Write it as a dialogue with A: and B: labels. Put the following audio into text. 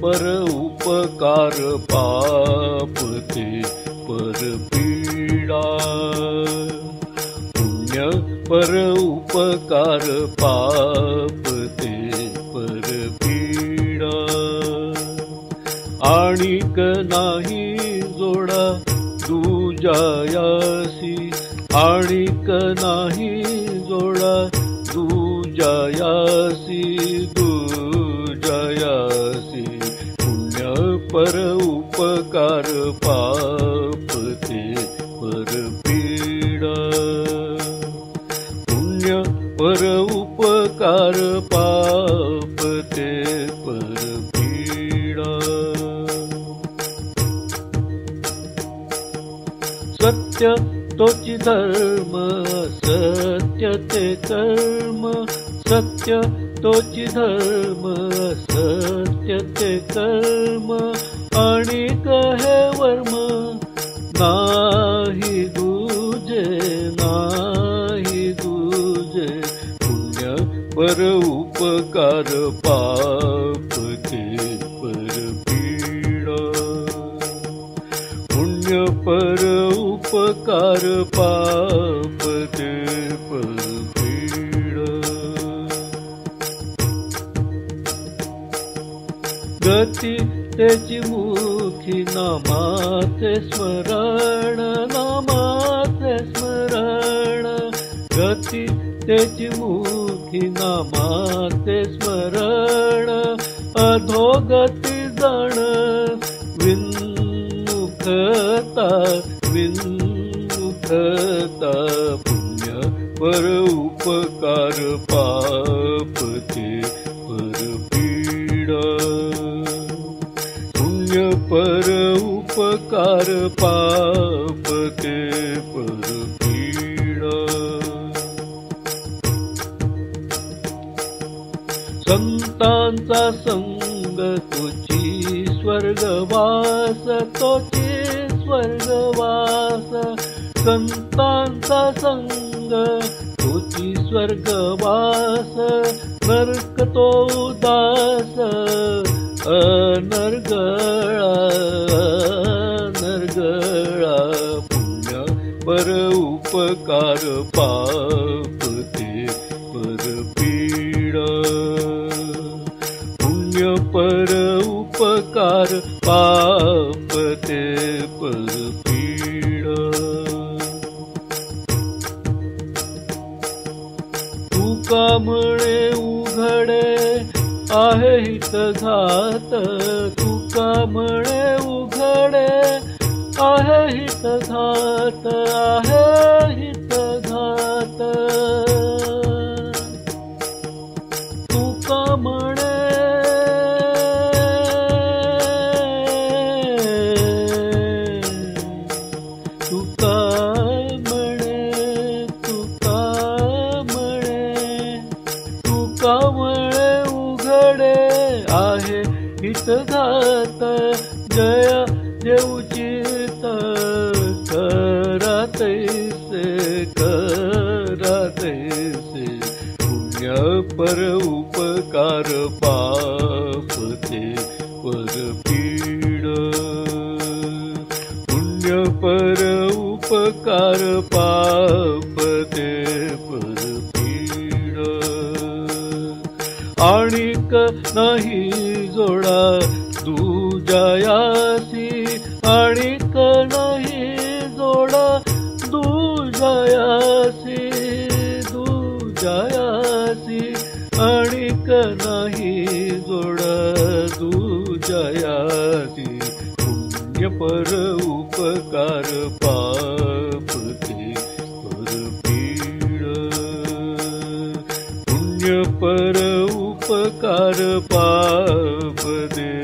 A: पर उपकार पाप ते पर पीडा। पुण्य पर उपकार पाप ते पर पीडा। आणिक नाही जोडा तुजायासी आणिक नाही जोडा तुजायासी तू पर उपकार पाप ते पर पीडा। पुण्य पर उपकार पाप ते पर पीडा। सत्य तोची धर्म सत्य ते कर्म सत्य तोची धर्म सत्य ते कर्म आणि कहे वर्म नाही दूजे नाही दूजे पुण्य पर उपकार पाप ते पर पीड. पुण्य पर उपकार पाप ते पर गती त्याची मुखी नामाचे स्मरण नामाचे स्मरण. गती त्याची मुखी नामाचे स्मरण. अधोगती जाण विन्मुखता विन्मुखता पुण्य पर उपकार पाप ते पर उपकार पाप ते पर पीडा। संतांचा संग तुझी स्वर्गवास तोची स्वर्गवास. संतांचा संग तुझी स्वर्गवास नर्क तो उदास. अनर्गळा नरगळा पुण्य पर उपकार पाप ते पर पीड. पुण्य पर उपकार पाप आहे हित घात तुका म्हणे उघडे. आहे हित घात आहे हित घात. तुका म्हणे तुका म्हणे तुका हित घात जय देऊचित करातैसे करातैसे पुण्य पर उपकार पाप ते पर पीड। पुण्य पर उपकार पाप ते पर पीड। आणिक नाही जोडा दुजायासी आणिक नाही जोडा. दुजायासी दुजायासी आणिक नाही जोडा. दुजायासी पुण्य पर उपकार पापते पर पीड. पुण्य पर ਕਰ ਪਾਪ ਦੇ।